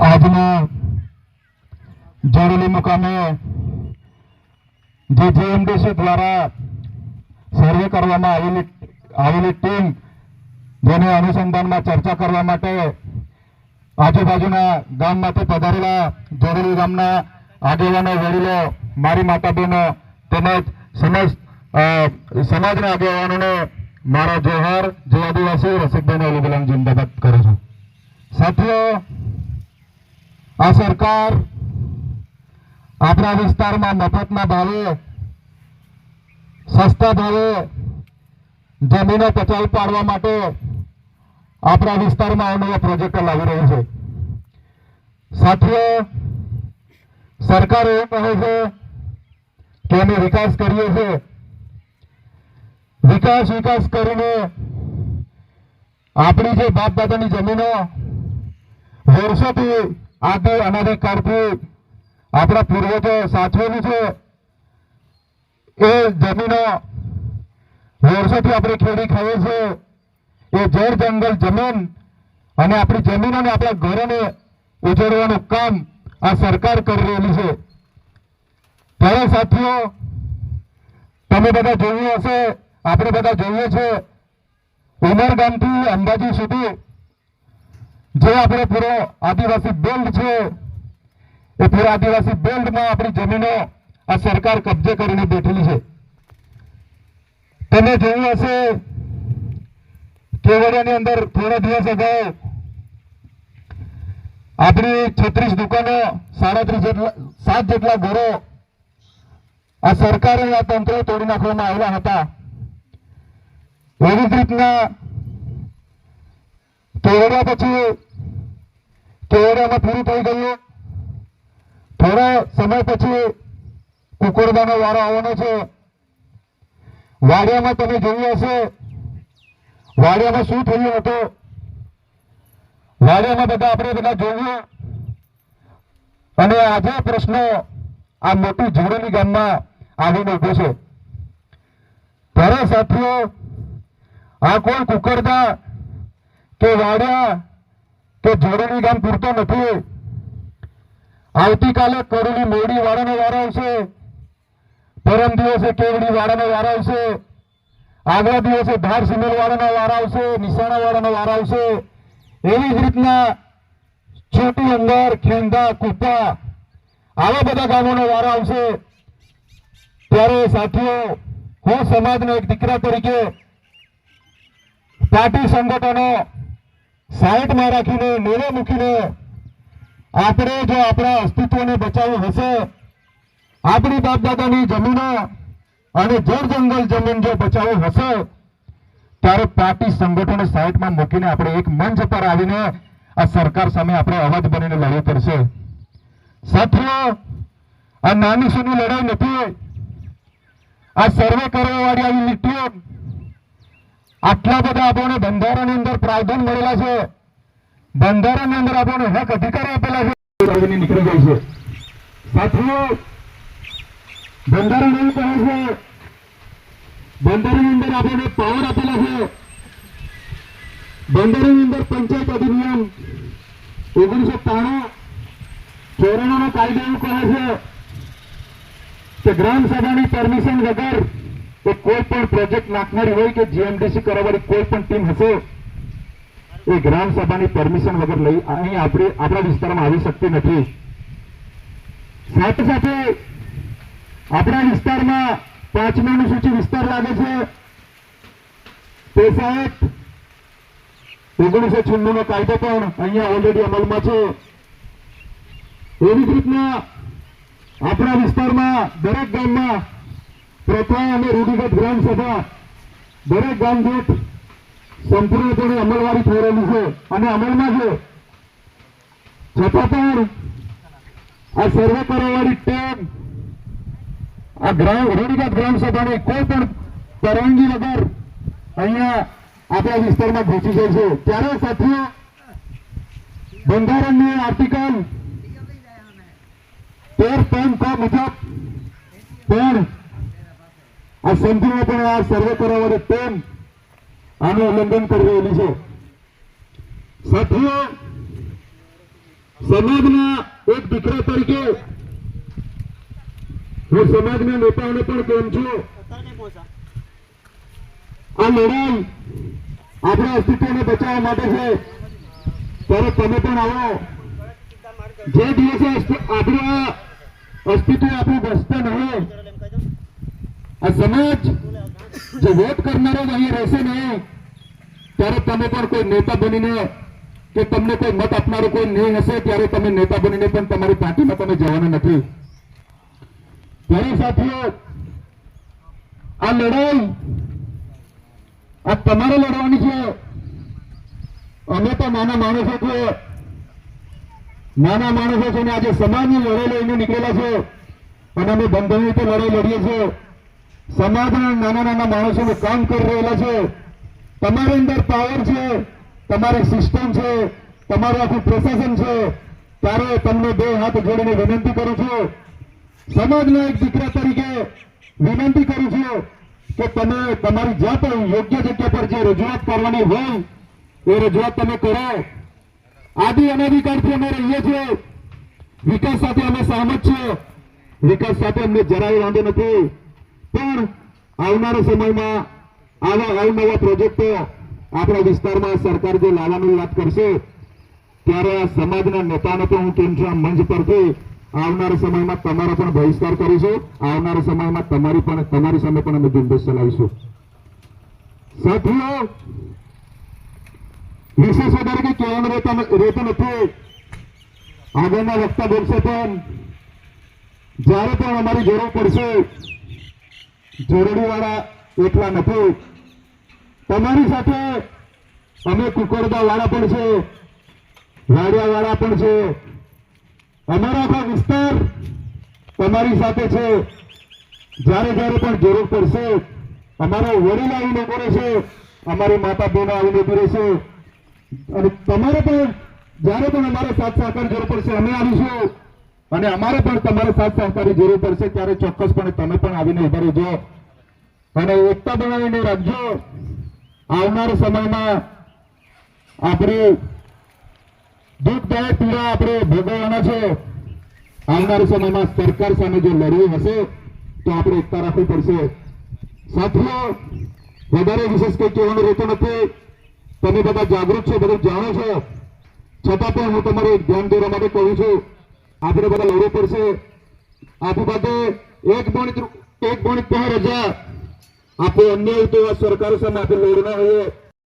આજના જોડેલી મુકામે જે જેએમડીસી દ્વારા સર્વે કરવામાં આવેલી આવેલી ટીમ જેને અનુસંધાનમાં ચર્ચા કરવા માટે આજુબાજુના ગામમાંથી પધારેલા જોડેલી ગામના આગેવાનો, વડીલો, મારી માતા બહેનો તેમજ સમજ સમાજના આગેવાનોને મારા જોહાર જે આદિવાસી રસિકભાઈ અલીગુલામ જિંદાબાદ કરું છું. સાથીઓ, આ સરકાર આપણા વિસ્તારમાં મફતના ભાવે, સસ્તા ભાવે જમીનો પચાવી પાડવા માટે આપણા વિસ્તારમાં અવનવા પ્રોજેક્ટો લાવી રહી છે. સાથીઓ, સરકાર એવું કહે છે કે અમે વિકાસ કરીએ છીએ વિકાસ વિકાસ કરીને આપણી જે બાપ દાદાની જમીનો, વર્ષોથી આદિ અનાધિકારથી આપણા પૂર્વજો સાચવેલી છે, એ જમીનો વર્ષોથી આપણે ખેડી ખાઈએ છીએ, એ જળ જંગલ જમીન અને આપણી જમીનોને આપણા ઘરોને ઉજળવાનું કામ આ સરકાર કરી રહેલી છે. ત્યારે સાથીઓ, તમે બધા જોયું હશે આપણે બધા જોઈએ છે ઉમરગામથી અંબાજી સુધી જે આપણે પૂરો આદિવાસી બેલ્ટ છે, એ પૂરા આદિવાસી બેલ્ટમાં આપણી જમીનો આ સરકાર કબજે કરીને બેઠેલી છે. તમે જોયું હશે, કેવડિયાની અંદર થોડા દિવસ અગાઉ આપણી છત્રીસ દુકાનો સાડત્રીસ જેટલા, સાત જેટલા ઘરો આ સરકારે આ તંત્ર તોડી નાખવામાં આવેલા હતા. એવી જ રીતના કેવડિયા પછી કેવડિયામાં પૂરું થઈ ગયું. થોડા સમય પછી કુકરદાનો વારો આવવાનો છે. વાડિયામાં તમે જોયું હશે, વાડિયામાં શું થયું હતું? વાડિયામાં બધા આપણે બધા જોયું અને આજે પ્રશ્ન આ મોટી જોડેલી ગામમાં આવીને ઊભો છે. ત્યારે સાથીઓ આ કોઈ કુકરદા કે વાડિયા કે જોડેલી ગામ પૂરતો નથી. આવતીકાલે કરોડી મોડી વાળાનો વારો આવશે. પરમ દિવસે કેવડી વાળાનો વારો આવશે. આગલા દિવસે ધાર સિમેલ વાળાનો વારો આવશે નિશાણા વાળાનો વારો આવશે. એવી જ રીતના છોટી અંદર, ખેંદા, કુપા, આવા બધા ગામોનો વારો આવશે. ત્યારે સાથીઓ, હું સમાજનો એક દીકરા તરીકે પાર્ટી સંગઠનો સાઈડમાં રાખીને, નેવે મૂકીને આપણે જો આપણા અસ્તિત્વને બચાવવું હશે, આપણી બાપ દાદાની જમીનો અને જળ જમીન જો બચાવવું હશે, ત્યારે પાર્ટી સંગઠનો સાઈડમાં મૂકીને આપણે એક મંચ પર આવીને આ સરકાર સામે આપણે અવાજ બનીને લડવું પડશે. સાથીઓ, આ નાની સુની લડાઈ નથી. આ સર્વે કરવા વાળી આવી લીટીઓ આટલા બધા આપણને બંધારણની અંદર પ્રાવધાન મળેલા છે. બંધારણની અંદર આપણને હક અધિકાર આપેલા છે. નીકળી જાય છે. સાથીઓ, બંધારણ એવું કહે છે, બંધારણની અંદર આપણને પાવર આપેલા છે. બંધારણની અંદર પંચાયત અધિનિયમ ઓગણીસો ત્રાણું ચોરાણાનો કાયદો એવું કહે છે કે ગ્રામ સભાની પરમિશન વગર એ કોઈ પણ પ્રોજેક્ટ નાખનારી હોય કે જીએમડીસી કરવાવાળી કોઈ પણ ટીમ હશે, એ ગ્રામ સભાની પરમિશન વગર લઈ અહીં આપણે આપણા વિસ્તારમાં આવી શકતી નથી. સાથે સાથે આપણા વિસ્તારમાં પાંચમી સૂચિ વિસ્તાર લાગે છે. તે સાહેબ, ઓગણીસો છન્નું નો કાયદો પણ અહીંયા ઓલરેડી અમલમાં છે. એવી જ રીતના આપણા વિસ્તારમાં દરેક ગામમાં પ્રથા અને રૂઢિગત ગ્રામ સભા દરેક ગામ દીઠ સંપૂર્ણપણે અમલવારી થઈ રહેલી છે અને અમલમાં છે. છતાં પણ આ સર્વે કરવાવાળી ટીમ, આ ગ્રામ, રૂઢિગત ગ્રામસભાને કોઈ પણ પરવાનગી વગર અહીંયા આપણા વિસ્તારમાં ઘૂસી જાય છે. ત્યારે સાથીઓ, બંધારણની આર્ટિકલ તેર પોઈન્ટ ક મુજબ પણ આ સંપૂર્ણપણે આ સર્વે કરવાવાળી ટેમ આનું ઉલ્લંઘન કરી રહેલી છે. સાથીઓ, સમાજના એક દીકરા તરીકે હું સમાજના નેતાઓને પણ કહું છું? આ લડાઈ આપણા અસ્તિત્વને બચાવવા માટે છે. ત્યારે તમે પણ આવો. જે દિવસે આપણું અસ્તિત્વ આપણું બસતા નહીં. આ સમાજ જે વોટ કરનારો જ અહીં રહેશે ને, ત્યારે તમે પણ કોઈ નેતા બનીને કે તમને કોઈ મત આપનારો કોઈ નહીં હશે, ત્યારે તમે નેતા બનીને પણ તમારી પાર્ટીમાં તમે જવાના નથી. ત્યારે સાથીઓ, આ લડાઈ, આ તમારે લડવાની છે. અમે તો નાના માણસો છે. નાના માણસો છે ને આજે સમાજની લડાઈ લઈને નીકળેલા છે. અને અમે બંધન રીતે લડાઈ લડીએ છીએ. સમાજના નાના નાના માણસોનું કામ કરી રહેલા છે. તમારી અંદર પાવર છે, તમારી સિસ્ટમ છે, તમારું આખું પ્રશાસન છે. ત્યારે તમને બે હાથ જોડીને વિનંતી કરું છું. સમાજના એક દીકરા તરીકે વિનંતી કરું છું કે તમે તમારી જ્યાં પણ યોગ્ય જગ્યા પર જે રજૂઆત કરવાની હોય, એ રજૂઆત તમે કરો. આદિ અનાધિકારથી અમે રહીએ છીએ. વિકાસ સાથે અમે સહમત છીએ. વિકાસ સાથે અમને જરાય વાંધો નથી. પણ આવનારા સમયમાં આવા અવનવા પ્રોજેક્ટો આપણા વિસ્તારમાં સરકાર જે લાવવાની વાત કરશે, ત્યારે આ સમાજના નેતાને પણ હું કેન્દ્ર મંચ પરથી આવનારા સમયમાં તમારો પણ બહિષ્કાર કરીશું, આવનારા સમયમાં તમારી પણ, તમારી સામે પણ અમે ઝુંબેશ ચલાવીશું. સાથીઓ, વિશેષ વધારે કંઈ કહેવાનું રહેતું નથી. આગળના વક્તા બોલશે પણ જ્યારે પણ અમારી જરૂર પડશે જરૂરીવાળા એટલા નથી. તમારી સાથે અમે કુકરદા વાળા પણ છે વાડિયા વાળા પણ છે. અમારો આખો વિસ્તાર તમારી સાથે છે. જ્યારે જ્યારે પણ જરૂર પડશે, અમારા વડીલ આવીને ઊભો રહેશે અમારી માતા બહેનો આવીને ઊભી રહેશે અને તમારે પણ, જ્યારે પણ અમારે સાથ સહકાર જરૂર પડશે, અમે આવીશું. અને અમારે પણ તમારે સાથ સહકારી જરૂર પડશે ત્યારે ચોક્કસપણે તમે પણ આવીને ઊભા રહેજો. અને એકતા બનાવીને રાખજો. આવનાર સમયમાં આપણી દુઃખદાયક પીડા આપણે ભોગવવાના છે. આવનાર સમયમાં સરકાર સામે જો લડવું હશે, તો આપણે એકતા રાખવી પડશે. સાથીઓ, વધારે વિશેષ કંઈ કહેવાનું રહેતું નથી. તમે બધા જાગૃત છો, બધું જાણો છો. છતાં પણ હું તમારું ધ્યાન દોરવા માટે કહું છું. આપણે બધા લડવું પડશે. આપણી પાસે એક પોઈન્ટ એક પોઈન્ટ પાંચ હજાર. આપણે અન્ય સરકાર સામે આપણે લડના હોઈએ